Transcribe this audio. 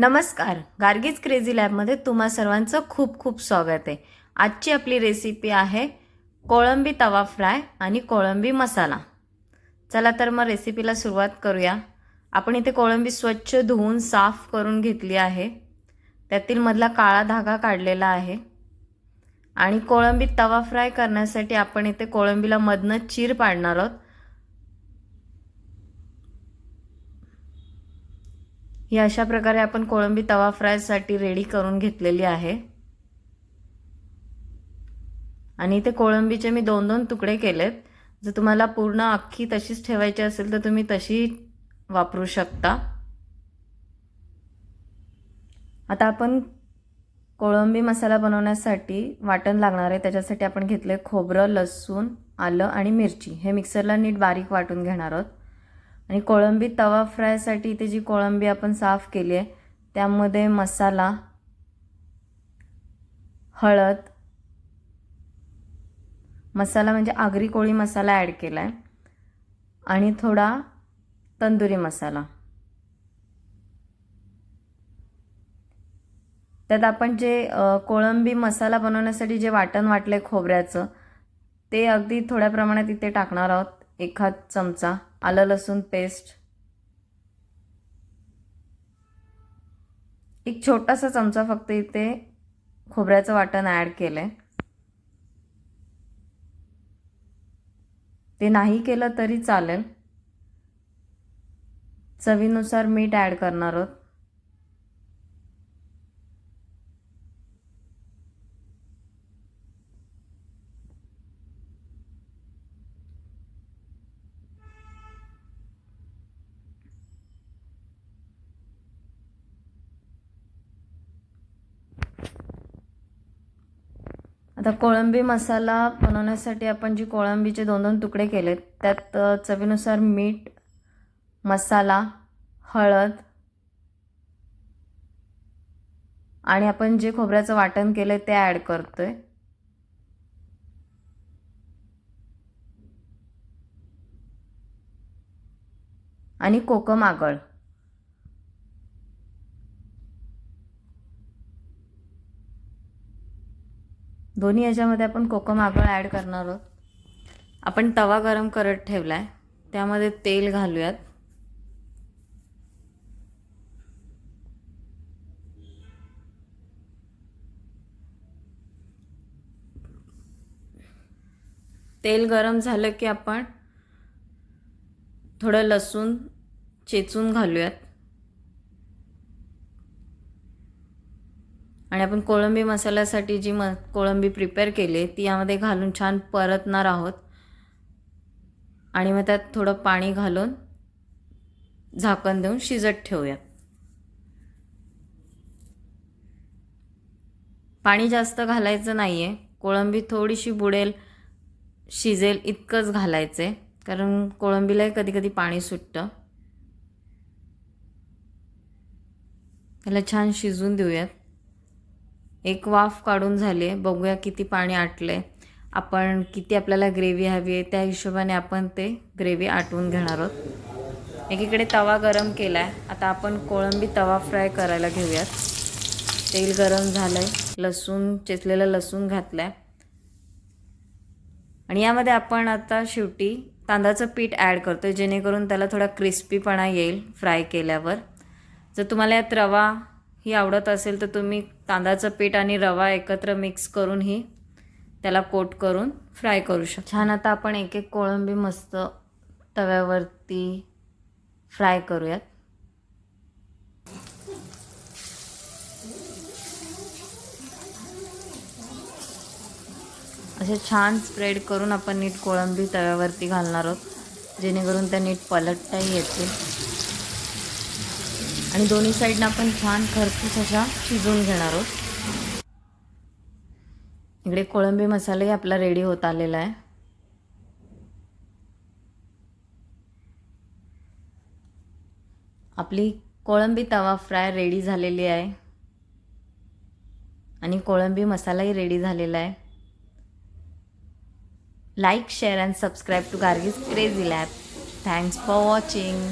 नमस्कार गार्गीज क्रेझी लॅबमध्ये तुम्हा सर्वांचं खूप खूप स्वागत आहे. आजची आपली रेसिपी आहे कोळंबी तवा फ्राय आणि कोळंबी मसाला. चला तर मग रेसिपीला सुरुवात करूया. आपण इथे कोळंबी स्वच्छ धुवून साफ करून घेतली आहे. त्यातील मधला काळा धागा काढलेला आहे. आणि कोळंबी तवा फ्राय करण्यासाठी आपण इथे कोळंबीला मधनं चीर पाडणार आहोत. ही अशा प्रकारे आपण कोळंबी तवा फ्रायसाठी रेडी करून घेतलेली आहे. आणि इथे कोळंबीचे मी दोन दोन तुकडे केलेत. जर तुम्हाला पूर्ण अख्खी तशीच ठेवायची असेल तर तुम्ही तशी वापरू शकता. आता आपण कोळंबी मसाला बनवण्यासाठी वाटण लागणार आहे. त्याच्यासाठी आपण घेतले खोबरं लसूण आलं आणि मिरची. हे मिक्सरला नीट बारीक वाटून घेणार आहोत. आणि कोळंबी तवा फ्रायसाठी इथे जी कोळंबी आपण साफ केली आहे त्यामध्ये मसाला हळद मसाला म्हणजे आगरी कोळी मसाला ॲड केला आहे आणि थोडा तंदुरी मसाला. त्यात आपण जे कोळंबी मसाला बनवण्यासाठी जे वाटण वाटलं खोबऱ्याचं ते अगदी थोड्या प्रमाणात इथे टाकणार आहोत. एखाद चमचा आलं लसूण पेस्ट एक छोटासा चमचा फक्त इथे खोबऱ्याचं वाटण ॲड केलं आहे ते नाही केलं तरी चालेल. चवीनुसार मीठ ॲड करणार आहोत. आता कोळंबी मसाला बनवण्यासाठी आपण जी कोळंबीचे दोन दोन तुकडे केलेत त्यात चवीनुसार मीठ मसाला हळद आणि आपण जे खोबऱ्याचं वाटण केलं आहे ते ॲड करतो आहे आणि कोकम आगळ. दोन्ही याच्यामध्ये आपण कोकम आगळ ॲड करणार आहोत. आपण तवा गरम करत ठेवला आहे त्यामध्ये तेल घालूयात. तेल गरम झालं की आपण थोडं लसूण चेचून घालूयात. आणि आपण कोळंबी मसाल्यासाठी जी म कोळंबी प्रिपेअर केली ती यामध्ये घालून छान परतणार आहोत. आणि मग त्यात थोडं पाणी घालून झाकण देऊन शिजत ठेवूयात पाणी जास्त घालायचं नाही आहे कोळंबी थोडीशी बुडेल शिजेल इतकंच घालायचं. आहे कारण कोळंबीलाही कधी कधी पाणी सुटतं. त्याला छान शिजून देऊयात. एक वाफ काढून झाली आहे. बघूया किती पाणी आटलं आहे आपण किती आपल्याला ग्रेव्ही हवी आहे त्या हिशोबाने आपण ते ग्रेव्ही आटवून घेणार आहोत. एकीकडे तवा गरम केला आहे आता आपण कोळंबी तवा फ्राय करायला घेऊयात. तेल गरम झालं आहे लसूण चेचलेलं लसूण घातलं आहे आणि यामध्ये आपण आता शेवटी तांदळाचं पीठ ॲड करतो आहे जेणेकरून त्याला थोडा क्रिस्पीपणा येईल फ्राय केल्यावर. जर तुम्हाला यात रवा ही आवडत असेल तर तुम्ही तांदळाचं पीठ आणि रवा एकत्र मिक्स करून ही त्याला कोट करून फ्राय करू शकतो. छान आता आपण एक एक कोळंबी मस्त तव्यावरती फ्राय करूयात. असे छान स्प्रेड करून आपण नीट कोळंबी तव्यावरती घालणार आहोत जेणेकरून त्या नीट पलटताही येतील. आणि दोन्ही साईडनं आपण छान खरपूस अशा शिजवून घेणार आहोत. इकडे कोळंबी मसालाही आपला रेडी होत आलेला आहे. आपली कोळंबी तवा फ्राय रेडी झालेली आहे. आणि कोळंबी मसालाही रेडी झालेला आहे. Like share and subscribe to Gargi's crazy lab thanks for watching